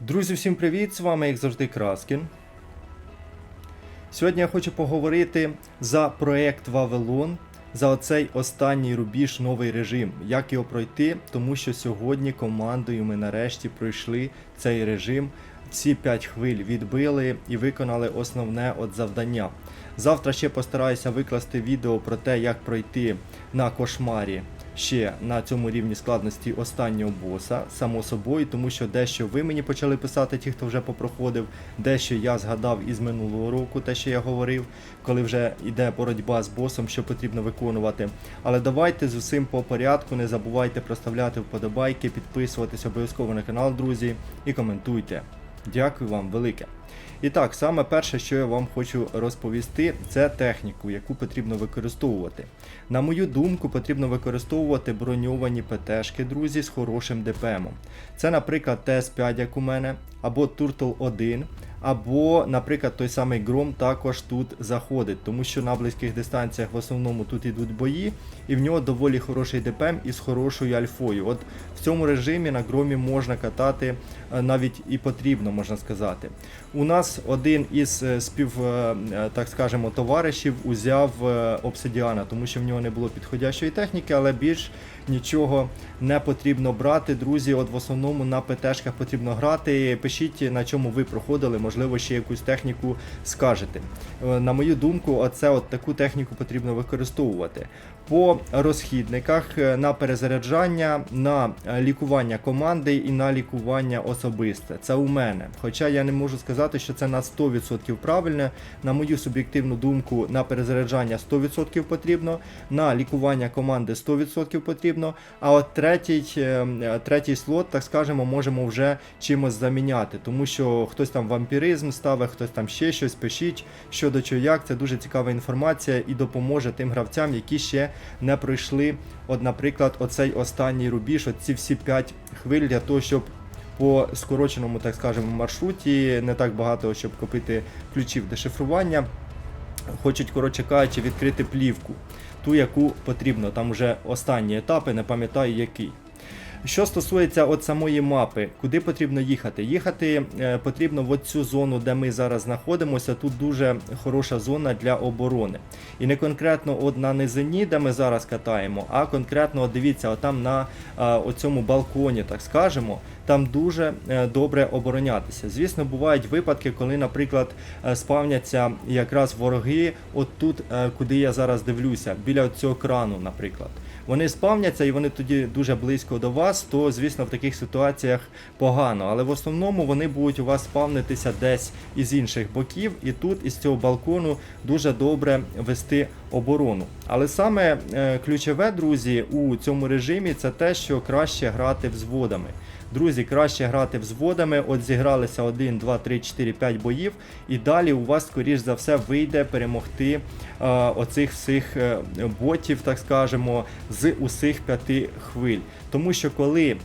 Друзі, всім привіт! З вами, як завжди, Краскін. Сьогодні я хочу поговорити за проект Вавилон, за оцей останній рубіж, новий режим, як його пройти, тому що сьогодні командою ми нарешті пройшли цей режим. Ці 5 хвиль відбили і виконали основне от завдання. Завтра ще постараюся викласти відео про те, як пройти на кошмарі ще на цьому рівні складності останнього боса, само собою, тому що дещо ви мені почали писати, ті, хто вже попроходив, дещо я згадав із минулого року, те, що я говорив, коли вже йде боротьба з босом, що потрібно виконувати. Але давайте з усім по порядку, не забувайте проставляти вподобайки, підписуватись обов'язково на канал, друзі, і коментуйте. Дякую вам велике. І так, саме перше, що я вам хочу розповісти, це техніку, яку потрібно використовувати. На мою думку, потрібно використовувати броньовані ПТшки, друзі, з хорошим ДПМом. Це, наприклад, ТС5, як у мене, або Turtle 1, або, наприклад, той самий Гром також тут заходить, тому що на близьких дистанціях в основному тут йдуть бої, і в нього доволі хороший ДПМ із хорошою альфою. От в цьому режимі на Громі можна катати е, навіть і потрібно, можна сказати. У нас один із е, спів, е, е, так скажемо, товаришів узяв обсидіана, тому що в нього не було підходящої техніки, але більш нічого не потрібно брати. Друзі, от в основному на ПТшках потрібно грати. Пишіть, на чому ви проходили, можливо, ще якусь техніку скажете. Е, На мою думку, оце от таку техніку потрібно використовувати. По розхідниках е, на перезаряджання, на е, лікування команди і на лікування особисте. Це у мене. Хоча я не можу сказати, що це на 100% правильне. На мою суб'єктивну думку, на перезаряджання 100% потрібно, на лікування команди 100% потрібно. А от третій, е, е, третій слот, так скажемо, можемо вже чимось заміняти, тому що хтось там вампіризм ставить, хтось там ще щось пишіть щодо чого як. Це дуже цікава інформація і допоможе тим гравцям, які ще не пройшли, от, наприклад, оцей останній рубіж, оці всі 5 хвиль для того, щоб по скороченому, так скажемо, маршруті не так багато, щоб купити ключів дешифрування. Хочуть, коротше кажучи, відкрити плівку, ту, яку потрібно. Там вже останні етапи, не пам'ятаю який. Що стосується от самої мапи, куди потрібно їхати? Їхати е, потрібно в цю зону, де ми зараз знаходимося. Тут дуже хороша зона для оборони. І не конкретно от на низині, де ми зараз катаємо, а конкретно от дивіться, отам на е, оцьому балконі, так скажемо. Там дуже е, добре оборонятися. Звісно, бувають випадки, коли, наприклад, спавняться якраз вороги, от тут, е, куди я зараз дивлюся, біля цього крану, наприклад. Вони спавняться і вони тоді дуже близько до вас, то звісно в таких ситуаціях погано. Але в основному вони будуть у вас спавнитися десь із інших боків, і тут із цього балкону дуже добре вести оборону. Але саме е, ключове, друзі, у цьому режимі це те, що краще грати взводами. Друзі, краще грати взводами. От зігралися 1, 2, 3, 4, 5 боїв, і далі у вас, скоріш за все, вийде перемогти е, оцих всіх е, ботів, так скажемо, з усіх п'яти хвиль. Тому що коли е,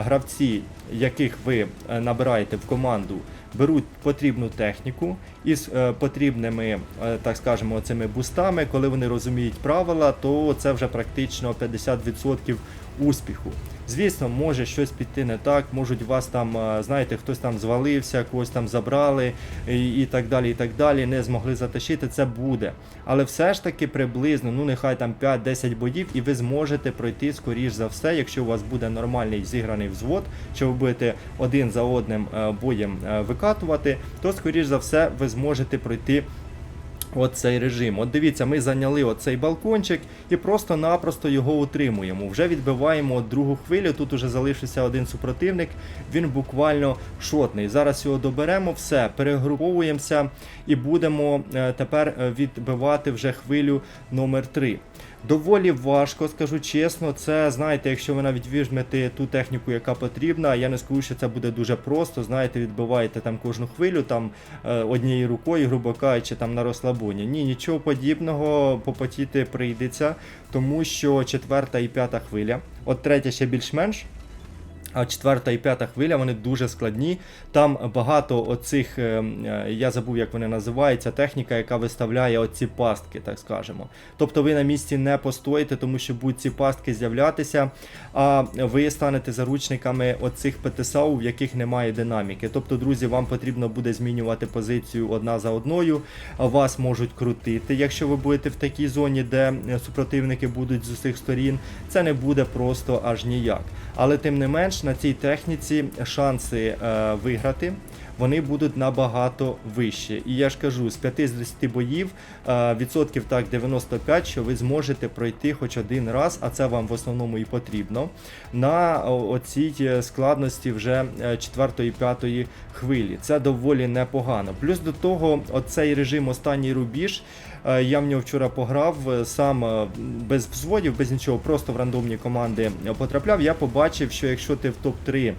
гравці, яких ви е, набираєте в команду, беруть потрібну техніку із е, потрібними, е, так скажемо, цими бустами, коли вони розуміють правила, то це вже практично 50% успіху. Звісно, може щось піти не так, можуть вас там, е, знаєте, хтось там звалився, когось там забрали і, і так далі, і так далі, не змогли затащити, це буде. Але все ж таки приблизно, ну нехай там 5-10 боїв, і ви зможете пройти скоріш за все, якщо у вас буде нормальний зіграний взвод, що ви будете один за одним боєм викатувати, то скоріш за все ви зможете пройти оцей режим. От дивіться, ми зайняли оцей балкончик і просто-напросто його утримуємо. Вже відбиваємо другу хвилю. Тут уже залишився один супротивник. Він буквально шотний. Зараз його доберемо, все, перегруповуємося і будемо е, тепер е, відбивати вже хвилю номер 3. Доволі важко, скажу чесно. Це знаєте, якщо ви навіть візьмете ту техніку, яка потрібна, я не скажу, що це буде дуже просто. Знаєте, відбиваєте там кожну хвилю там е, однією рукою, грубо кажучи, там на розслабоні. Ні, нічого подібного попотіти прийдеться, тому що четверта і п'ята хвиля, от третя ще більш-менш. А четверта і п'ята хвиля вони дуже складні. Там багато оцих, е, е, я забув, як вони називаються, техніка, яка виставляє оці пастки, так скажемо. Тобто ви на місці не постоїте, тому що будуть ці пастки з'являтися, а ви станете заручниками оцих ПТСАУ, в яких немає динаміки. Тобто, друзі, вам потрібно буде змінювати позицію одна за одною. Вас можуть крутити, якщо ви будете в такій зоні, де супротивники будуть з усіх сторін. Це не буде просто аж ніяк. Але тим не менш на цій техніці шанси е, виграти. Вони будуть набагато вищі. І я ж кажу, з 5 з 10 боїв е, відсотків так 95, що ви зможете пройти хоч один раз, а це вам в основному і потрібно, на оцій е, складності вже 4 5 хвилі. Це доволі непогано. Плюс до того, оцей режим останній рубіж. Е, Я в нього вчора пограв е, сам е, без взводів, без нічого, просто в рандомні команди потрапляв. Я побачив, що якщо ти в топ-3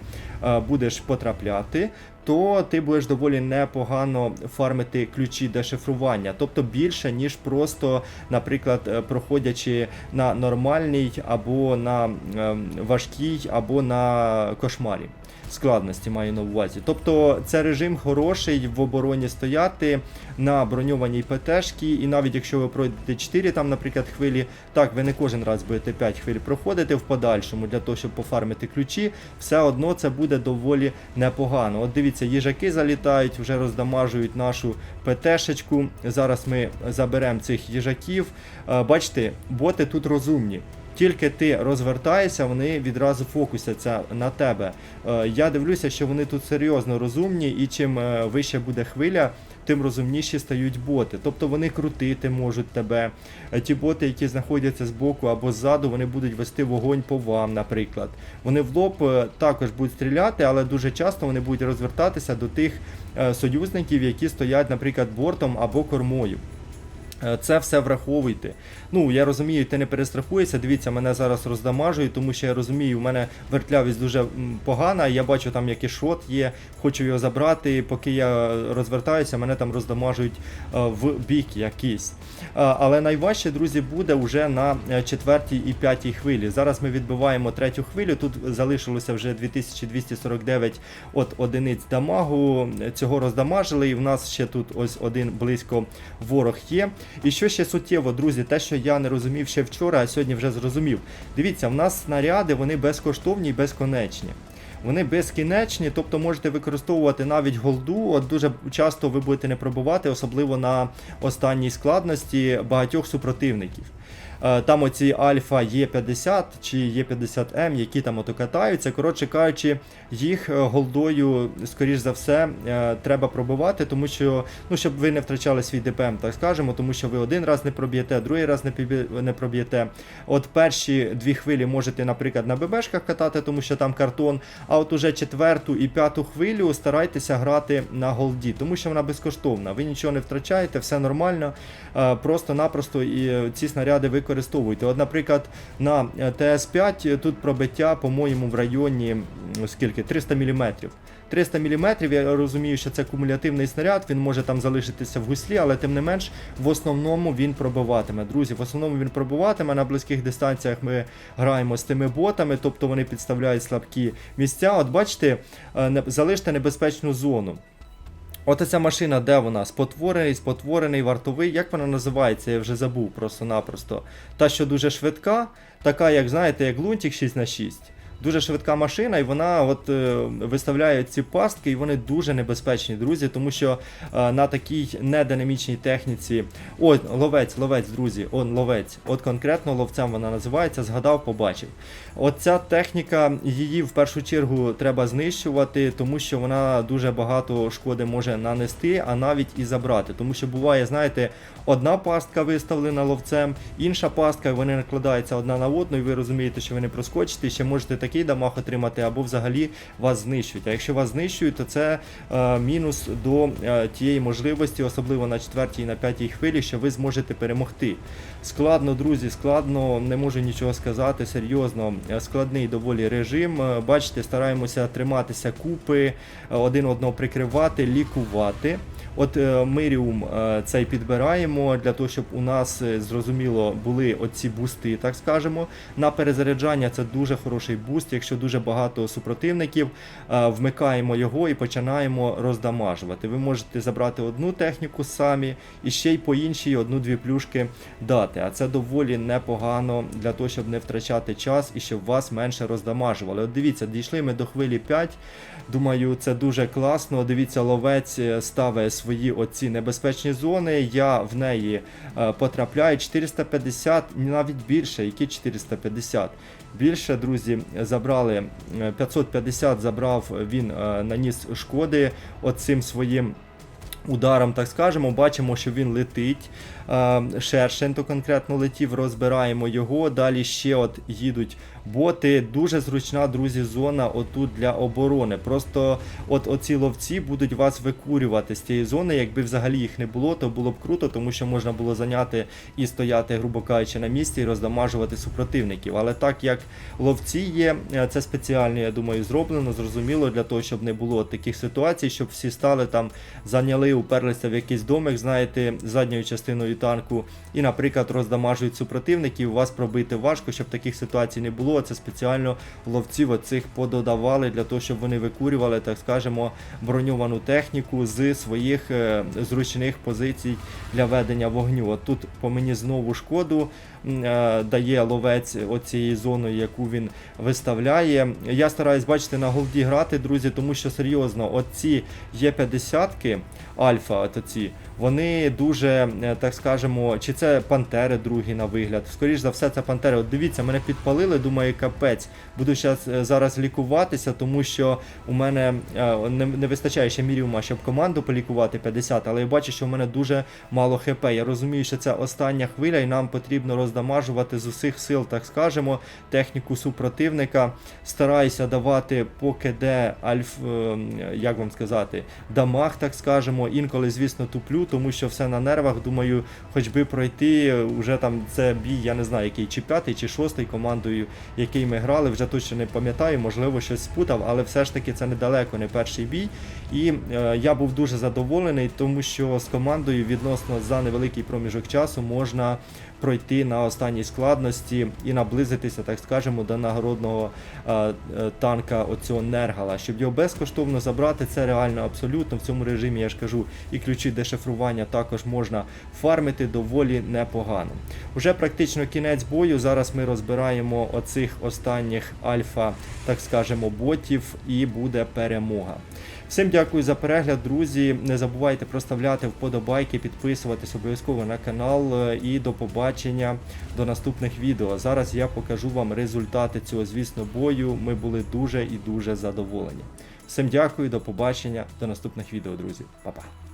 е, будеш потрапляти, то ти будеш доволі непогано фармити ключі дешифрування, тобто більше, ніж просто, наприклад, проходячи на нормальній або на е, важкій, або на кошмарі. Складності маю на увазі. Тобто це режим хороший в обороні стояти на броньованій ПТшки, і навіть якщо ви пройдете 4 там, наприклад, хвилі, так, ви не кожен раз будете 5 хвиль проходити в подальшому для того, щоб пофармити ключі, все одно це буде доволі непогано. От дивіться, їжаки залітають, вже роздамажують нашу ПТшечку. Зараз ми заберемо цих їжаків. Е, Бачите, боти тут розумні. Тільки ти розвертаєшся, вони відразу фокусяться на тебе. Е, Я дивлюся, що вони тут серйозно розумні, і чим е, вище буде хвиля, тим розумніші стають боти. Тобто вони крутити можуть тебе. Е, Ті боти, які знаходяться збоку або ззаду, вони будуть вести вогонь по вам, наприклад. Вони в лоб також будуть стріляти, але дуже часто вони будуть розвертатися до тих союзників, які стоять, наприклад, бортом або кормою. Е, Це все враховуйте. Ну, я розумію, ти не перестрахуєшся. Дивіться, мене зараз роздамажують, тому що я розумію, у мене вертлявість дуже погана. Я бачу там якийсь шот є, хочу його забрати. Поки я розвертаюся, мене там роздамажують е, в бік якийсь. Е, Але найважче, друзі, буде вже на четвертій і п'ятій хвилі. Зараз ми відбиваємо третю хвилю. Тут залишилося вже 2249 от одиниць дамагу. Цього роздамажили, і в нас ще тут ось один близько ворог є. І що ще суттєво, друзі, те, що я не розумів ще вчора, а сьогодні вже зрозумів. Дивіться, в нас снаряди вони безкоштовні і безконечні. Вони безкінечні, тобто можете використовувати навіть голду. От дуже часто ви будете не пробувати, особливо на останній складності багатьох супротивників. Е, Там оці Альфа Є50 чи Є50М, які там ото катаються. Коротше кажучи, їх е, голдою, скоріш за все, е, треба пробивати, тому що, ну, щоб ви не втрачали свій ДПМ, так скажемо, тому що ви один раз не проб'єте, другий раз не проб'єте. От перші дві хвилі можете, наприклад, на ББшках катати, тому що там картон. А от уже четверту і п'яту хвилю старайтеся грати на голді, тому що вона безкоштовна. Ви нічого не втрачаєте, все нормально. Просто-напросто і ці снаряди використовуйте. От, наприклад, на е, ТС-5 тут пробиття, по-моєму, в районі скільки? 300 мм. 300 мм, я розумію, що це кумулятивний снаряд, він може там залишитися в гуслі, але тим не менш, в основному він пробиватиме. Друзі, в основному він пробиватиме. На близьких дистанціях ми граємо з тими ботами, тобто вони підставляють слабкі місця. От бачите, е, залиште небезпечну зону. От ця машина, де вона? Спотворений, спотворений, вартовий. Як вона називається? Я вже забув просто-напросто. Та, що дуже швидка, така, як знаєте, як лунтик 6х6. Дуже швидка машина, і вона от е, виставляє ці пастки, і вони дуже небезпечні, друзі, тому що е, на такій нединамічній техніці. Ой, ловець, ловець, друзі, он ловець. От конкретно ловцем вона називається, згадав, побачив. От ця техніка, її в першу чергу треба знищувати, тому що вона дуже багато шкоди може нанести, а навіть і забрати. Тому що буває, знаєте, одна пастка виставлена ловцем, інша пастка, вони накладаються одна на одну, і ви розумієте, що ви не проскочите, ще можете такий дамаг отримати, або взагалі вас знищують. А якщо вас знищують, то це е, мінус до е, тієї можливості, особливо на четвертій і на п'ятій хвилі, що ви зможете перемогти. Складно, друзі, складно, не можу нічого сказати. Серйозно, Е, складний доволі режим. Е, Бачите, стараємося триматися купи, е, один одного прикривати, лікувати. От е, Миріум е, цей підбираємо для того, щоб у нас е, зрозуміло були оці бусти, так скажемо. На перезаряджання це дуже хороший буст. якщо дуже багато супротивників, вмикаємо його і починаємо роздамажувати. Ви можете забрати одну техніку самі і ще й по іншій одну-дві плюшки дати. А це доволі непогано для того, щоб не втрачати час і щоб вас менше роздамажували. От дивіться, дійшли ми до хвилі 5. Думаю, це дуже класно. Дивіться, ловець ставить свої оці небезпечні зони. Я в неї е, потрапляю 450, навіть більше. Які 450? Більше, друзі, забрали е, 550 забрав він е, наніс шкоди оцим своїм. Ударом, так скажемо, бачимо, що він летить. Е, Шершень то конкретно летів, розбираємо його. Далі ще от їдуть боти. Дуже зручна, друзі, зона отут для оборони. Просто от оці ловці будуть вас викурювати з цієї зони. Якби взагалі їх не було, то було б круто, тому що можна було зайняти і стояти, грубо кажучи, на місці і роздамажувати супротивників. Але так як ловці є, е, це спеціально, я думаю, зроблено, зрозуміло, для того, щоб не було таких ситуацій, щоб всі стали там, зайняли, уперлися в якийсь домик, знаєте, задньою частиною танку, і, наприклад, роздамажують супротивників. Вас пробити важко, щоб таких ситуацій не було. Це спеціально ловців оцих пододавали для того, щоб вони викурювали, так скажемо, броньовану техніку з своїх е, зручних позицій для ведення вогню. От тут по мені знову шкоду е, дає ловець оцією зоною, яку він виставляє. Я стараюсь бачити на голді грати, друзі, тому що серйозно, оці є 50 альфа, от оці, вони дуже, е, так скажемо, чи це пантери другі на вигляд. Скоріш за все, це пантери. От дивіться, мене підпалили, думаю, капець. Буду е, зараз лікуватися, тому що у мене е, не, вистачає ще міріума, щоб команду полікувати 50, але я бачу, що в мене дуже мало хп. Я розумію, що це остання хвиля, і нам потрібно роздамажувати з усіх сил, так скажемо, техніку супротивника. Стараюся давати поки де альф, е, як вам сказати, дамаг, так скажемо. Інколи, звісно, туплю, тому що все на нервах. Думаю, хоч би пройти. Уже там це бій, я не знаю, який чи п'ятий, чи шостий командою, який ми грали, вже точно не пам'ятаю, можливо, щось спутав, але все ж таки це недалеко не перший бій. І е, я був дуже задоволений, тому що з командою відносно за невеликий проміжок часу можна пройти на останній складності і наблизитися, так скажемо, до нагородного е, е, танка оцього Нергала. Щоб його безкоштовно забрати, це реально абсолютно в цьому режимі, я ж кажу, і ключі дешифрування також можна фармити доволі непогано. Уже практично кінець бою. Зараз ми розбираємо оцих останніх альфа, так скажемо, ботів, і буде перемога. Всім дякую за перегляд, друзі. Не забувайте проставляти вподобайки, підписуватись обов'язково на канал е, і до побачення до наступних відео. Зараз я покажу вам результати цього, звісно, бою. Ми були дуже і дуже задоволені. Всім дякую, до побачення, до наступних відео, друзі. Па-па.